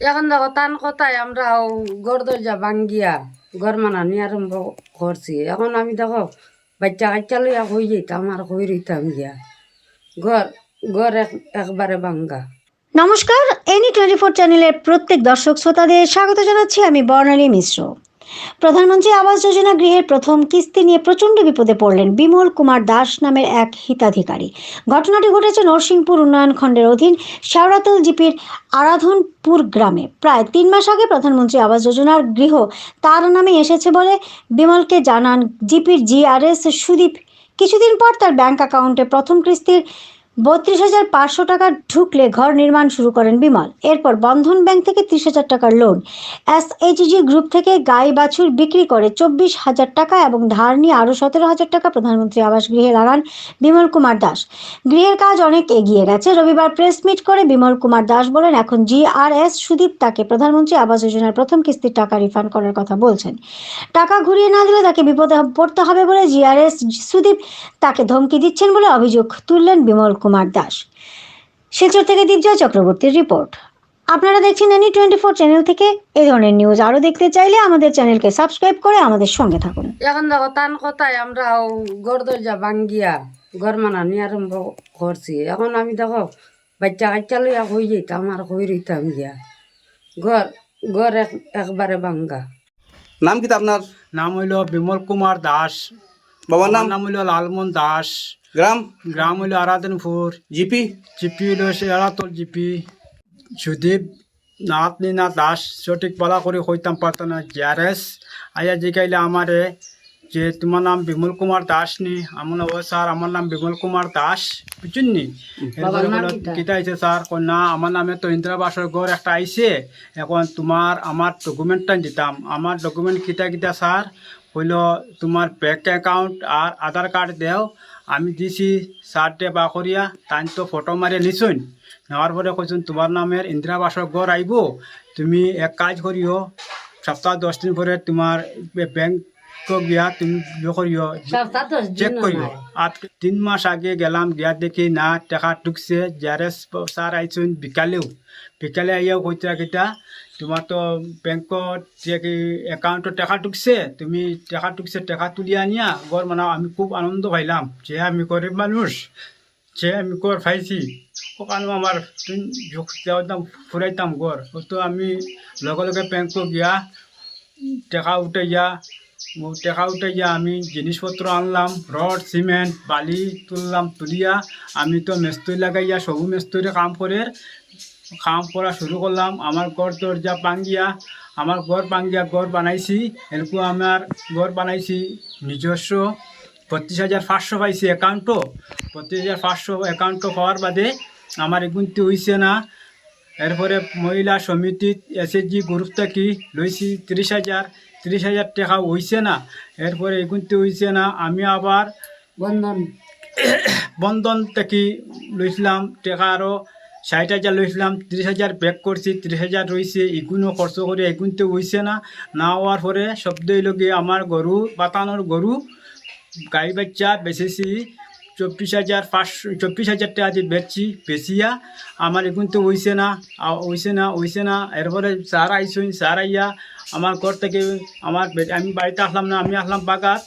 এখন দেখো তান কথায় আমরা গড় দরজা ভাঙ্গিয়া ঘর নিয়ে আরম্ভ করছি। এখন আমি দেখো, বাচ্চা কাচ্চা লইয়া হয়ে যেতাম আর হয়ে রইতাম গিয়া। ঘর ঘর এক- একবারে ভাঙ্গা। নমস্কার, এনি টোয়েন্টি ফোর চ্যানেলের প্রত্যেক দর্শক শ্রোতাদের স্বাগত জানাচ্ছি আমি বর্ণালী মিশ্র। প্রধানমন্ত্রী আবাস যোজনা গৃহের প্রথম কিস্তি নিয়ে প্রচণ্ড বিপদে পড়লেন বিমল কুমার দাস নামের এক হিতাধিকারী। ঘটনাটি ঘটেছে নরসিংপুর উন্নয়ন খণ্ডের অধীন শেওড়াতল জিপির আরাধনপুর গ্রামে। প্রায় তিন মাস আগে প্রধানমন্ত্রী আবাস যোজনার গৃহ তার নামে এসেছে বলে বিমলকে জানান জিপির জিআরএস সুদীপ। কিছুদিন পর তার ব্যাংক অ্যাকাউন্টে প্রথম কিস্তির বত্রিশ হাজার পাঁচশো টাকা ঢুকলে ঘর নির্মাণ শুরু করেন বিমল। এরপর বন্ধন ব্যাংক থেকে ত্রিশ হাজার টাকার লোন। এসএইচজি গ্রুপ থেকে গাই বাছুর বিক্রি করে চব্বিশ হাজার টাকা এবং ধার নিয়ে আরও সতেরো হাজার টাকা প্রধানমন্ত্রী আবাস গৃহে লাগান বিমল কুমার দাস। গৃহের কাজ অনেক এগিয়ে গেছে। রবিবার প্রেস মিট করে বিমল কুমার দাস বলেন, এখন জিআরএস সুদীপ তাকে প্রধানমন্ত্রী আবাস যোজনার প্রথম কিস্তির টাকা রিফান্ড করার কথা বলছেন। টাকা ঘুরিয়ে না দিলে তাকে বিপদে পড়তে হবে বলে জিআরএস সুদীপ তাকে ধমকি দিচ্ছেন বলে অভিযোগ তুললেন বিমল কুমার। দাস। শিলচর থেকে দীপজয় চক্রবর্তীর রিপোর্ট। আপনারা দেখছেন এনি টোয়েন্টি ফোর চ্যানেল থেকে এই ধরনের নিউজ আরও দেখতে চাইলে আমাদের চ্যানেলকে সাবস্ক্রাইব করে আমাদের সঙ্গে থাকুন। এখন দেখো তান কথায় আমরা গড় দরজা ভাঙ্গিয়া ঘর মানানি আরম্ভ করছি। এখন আমি দেখো বাচ্চা কাচ্চা লইয়া হয়ে যেতাম আর হয়ে রইতাম গিয়া। ঘর ঘর এক- একবারে ভাঙ্গা। নাম কি আপনার? নাম হইল বিমল কুমার দাস। বাবার নাম? আমার নাম হইল লালমন দাস। গ্রাম? গ্রাম হইল আরাধনপুর। জিপি? জিপি হইল শেরাতল জিপি। সুদীপ নাতনিনা দাস সঠিক বলা করে হইতাম পারত না জিআরএস আয়া জিগাইলে আমারে যে তোমার নাম বিমল কুমার দাস নি আমার নাম, ও স্যার আমার নাম বিমল কুমার দাস বুঝছেন নি? কিতা? আইছে স্যার? না আমার নামে তো ইন্দিরা ইন্দিরাবাসের ঘর একটা আইছে। এখন তোমার আমার ডকুমেন্টটা দিতাম। আমার ডকুমেন্ট কিতা কিতা স্যার? হইল তোমার ব্যাঙ্ক অ্যাকাউন্ট আর আধার কার্ড দেও। আমি দিছি সারটে বা করিয়া তাই তো ফটো মারিয়ে নিছুন। নেওয়ার পরে কইছুন, তোমার নামের ইন্দিরাবাসর ঘর আইব। তুমি এক কাজ করিও, সপ্তাহ দশ দিন পরে তোমার ব্যাংক গিয়া তুমি ইয়ে করিও। চেক করিও আর তিন মাস আগে গেলাম গিয়া দেখি না টাকা ঢুকছে জারেস স্যার আইসুন বিকালেও। বিকালে আইয়াও কইতা কিতা তোমার তো ব্যাংকত কি টাকা ঢুকছে তুমি টাকা ঢুকছে টাকা তুলি আনিয়া গড় মানাও আমি খুব আনন্দ পাইলাম। যে আমি গরিব মানুষ যে আমি গড় পাইছি ওখানে আমার যাওয়াতাম ফুরাইতাম গড়। তো আমি লগে লগে ব্যাংক গিয়া টাকা উঠাইয়া টাকা উঠাইয়া আমি জিনিসপত্র আনলাম, রড, সিমেন্ট, বালি তুললাম, তুলিয়া। আমি তো মেস্তুরি লাগাইয়া সবু মেস্তুরি কাম করে কাম করা শুরু করলাম। আমার ঘর দরজা পাঙ্গিয়া আমার ঘর পাঙ্গিয়া ঘর বানাইছি। এরকম আমার ঘর বানাইছি। নিজস্ব পঁচিশ হাজার পাঁচশো পাইছি অ্যাকাউন্টও পঁচিশ হাজার পাঁচশো অ্যাকাউন্টও পাওয়ার বাদে আমার এগুনটি হইছে না। এরপরে মহিলা সমিতিত এসএসজি গ্রুপ থেকে লইছি তিরিশ হাজার। তিরিশ হাজার টাকা হইছে না। এরপরে এগুনতে হইছে না, আমি আবার বন্ধন বন্ধন থেকে লইছিলাম, টাকা আরও ষাট হাজার লইছিলাম, তিরিশ হাজার ব্যাক করছি, তিরিশ হাজার রয়েছে এগুলো খরচ করে এগুনতে হইছে না। না হওয়ার পরে শব্দ গিয়ে আমার গরু, বাতানোর গরু, গাই বাচ্চা বেচেছি। চব্বিশ হাজার পাঁচশো, চব্বিশ হাজার টাকা দিয়ে বেচছি, বেচিয়া, আমার এখন তো হইছে না হইছে না হইছে না, এরপরে স্যার আইসুন স্যার আইয়া আমার ঘর থেকে আমার আমি বাড়িতে আসলাম না, আমি আসলাম বাগাত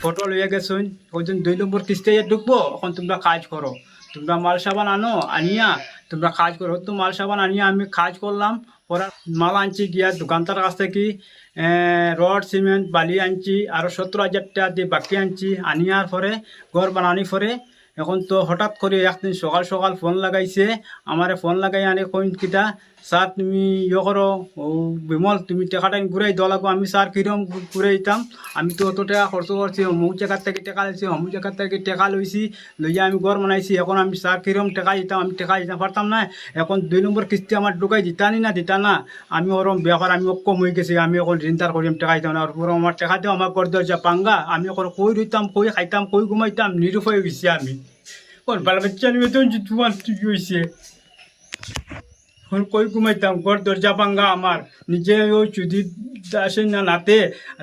ফটো লইয়া গেছুন ওইদিন দুই নম্বর কিস্তি ঢুকবো, এখন তোমরা কাজ করো, তোমরা মাল সাবান আনো, আনিয়া, তোমরা কাজ করো, তো মাল সাবান আনিয়া আমি কাজ করলাম পরে মাল আনছি গিয়া দোকানদার কাছ থেকে। রড, সিমেন্ট, বালি আনছি আরও সত্তর হাজার টাকা দিয়ে বাকি আনছি, আনিয়ার পরে, ঘর বানানি পরে। এখন তো হঠাৎ করে একদিন সকাল সকাল ফোন লাগাইছে, আমার ফোন লাগাই আনে, কইন স্যার, তুমি ইয়ে করো, ও, বিমল, তুমি টেকাটাই ঘুরাই দেওয়া লাগবো, আমি স্যার কিরম ঘুরে দিতাম আমি তো অত টাকা খরচ করছি, অমুক জায়গার থেকে টাকা লইছি অমুক জায়গার থেকে টাকা লইছি, লইয়া আমি ঘর বানাইছি, এখন আমি স্যার কিরম টাকা দিতাম, আমি টাকা দিতে পারতাম না, এখন দুই নম্বর কিস্তি আমার ঢুকাই দিতানি না দিতা না, আমি ওরম ব্যাপার আমি কম হয়ে গেছি, আমি এখন ঋণদার করিম টাকা দিতাম না পুরো আমার টাকা দিও, আমার ঘর দরজা পাঙ্গা আমি এখন কই রইতাম, কই খাইতাম, কই ঘুমাইতাম, নিরুপায় হয়ে গেছি আমি। ওর বাল বাচ্চা নিয়ে তো তোমার ঠিক হয়েছে এখন কই ঘুমাইতাম? ঘর দরজা পাঙ্গা আমার। নিজে ওই চুদি আসে না নাতে,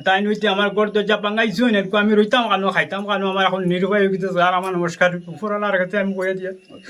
তাই নইতে আমার ঘর দরজা পাঙ্গাইছো না আমি রইতাম কানো খাইতাম কানো আমার এখন নির্ভয় হয়ে গেছে, আর আমার নমস্কার উপরালার কাছে আমি কয়ে দিয়ে